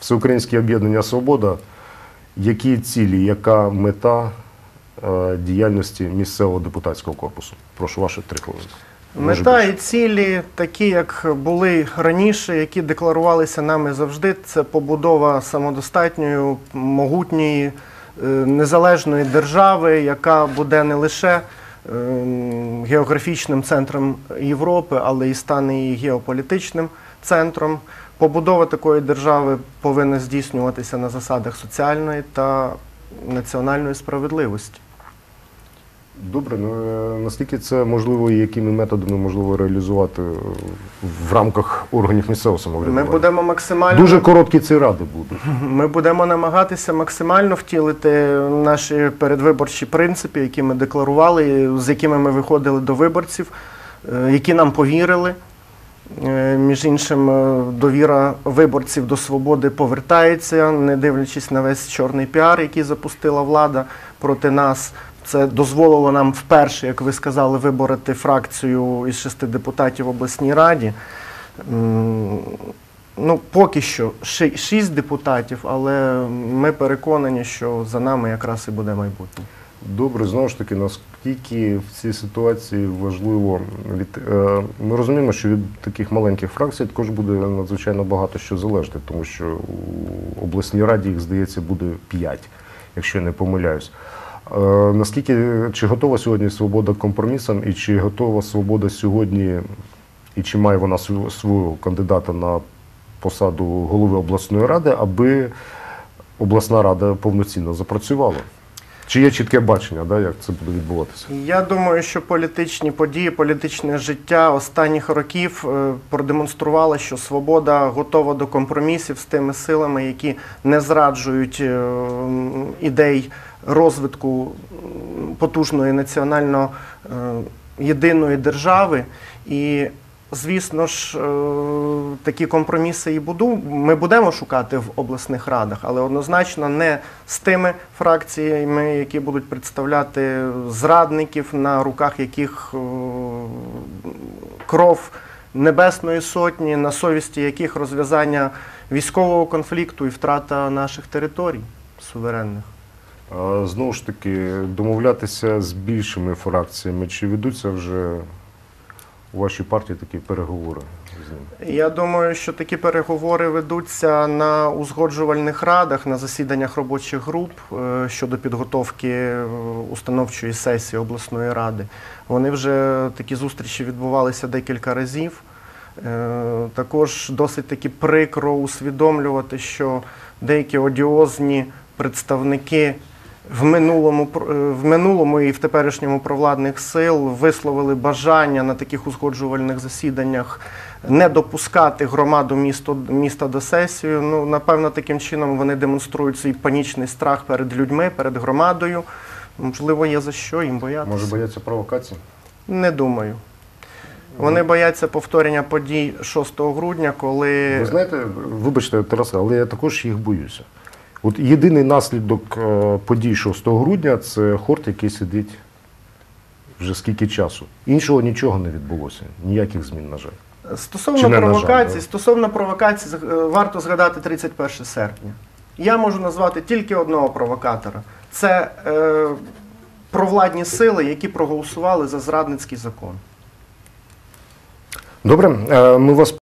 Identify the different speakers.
Speaker 1: Всеукраїнське об'єднання Свобода. Які цілі, яка мета е, діяльності місцевого депутатського корпусу? Прошу ваші три хвилини.
Speaker 2: Мета і цілі такі, як були раніше, які декларувалися нами завжди. Це побудова самодостатньої, могутньої, е, незалежної держави, яка буде не лише ем, географічним центром Європи, але і стане і геополітичним центром. Побудова такої держави повинна здійснюватися на засадах соціальної та національної справедливості.
Speaker 1: Добре, ну е, наскільки це можливо і якими методами можливо реалізувати в рамках органів місцевого самоврядування?
Speaker 2: Ми будемо максимально
Speaker 1: Дуже короткі ці ради будуть.
Speaker 2: Ми будемо намагатися максимально втілити наші передвиборчі принципи, які ми декларували, з якими ми виходили до виборців, е, які нам повірили. Е, Між іншим, е, довіра виборців до свободи повертається, не дивлячись на весь чорний піар, який запустила влада проти нас. Це дозволило нам вперше, як ви сказали, вибороти фракцію із шести депутатів в обласній раді. Ну, поки що шість депутатів, але ми переконані, що за нами якраз і буде майбутнє.
Speaker 1: Добре, знову ж таки, наскільки в цій ситуації важливо від е, ми розуміємо, що від таких маленьких фракцій також буде надзвичайно багато що залежати, тому що у обласній раді їх здається буде 5, якщо я не помиляюсь. Е, наскільки чи готова сьогодні свобода компромісам, і чи готова свобода сьогодні, і чи має вона свого, свого кандидата на посаду голови обласної ради, аби обласна рада повноцінно запрацювала? Чи є чітке бачення, да, як це буде відбуватися?
Speaker 2: Я думаю, що політичні події, політичне життя останніх років е, продемонструвало, що свобода готова до компромісів з тими силами, які не зраджують е, ідей розвитку потужної національно е, єдиної держави. І Звісно ж, е, такі компроміси і буду. Ми будемо шукати в обласних радах, але однозначно не з тими фракціями, які будуть представляти зрадників, на руках яких е, кров Небесної Сотні, на совісті яких розв'язання військового конфлікту і втрата наших територій суверенних.
Speaker 1: Знову ж таки, домовлятися з більшими фракціями, чи ведуться вже у вашій партії такі переговори з ними?
Speaker 2: Я думаю, що такі переговори ведуться на узгоджувальних радах, на засіданнях робочих груп е, щодо підготовки е, установчої сесії обласної ради. Вони вже такі зустрічі відбувалися декілька разів. Е, Також досить таки прикро усвідомлювати, що деякі одіозні представники в минулому, е, в минулому і в теперішньому провладних сил висловили бажання на таких узгоджувальних засіданнях не допускати громаду місто, міста до сесії. Ну, напевно, таким чином вони демонструють свій панічний страх перед людьми, перед громадою. Можливо, є за що їм боятися.
Speaker 1: Може бояться провокацій?
Speaker 2: Не думаю. Вони бояться повторення подій 6 грудня, коли
Speaker 1: Ви знаєте, вибачте, Тарас, але я також їх боюся. От єдиний наслідок е, подій 6 грудня це хорт, який сидить вже скільки часу. Іншого нічого не відбулося, ніяких змін, на жаль.
Speaker 2: Стосовно
Speaker 1: жаль,
Speaker 2: провокацій, стосовно провокацій, е, варто згадати 31 серпня. Я можу назвати тільки одного провокатора. Це е, провладні сили, які проголосували за зрадницький закон.
Speaker 1: Добре, е, ми вас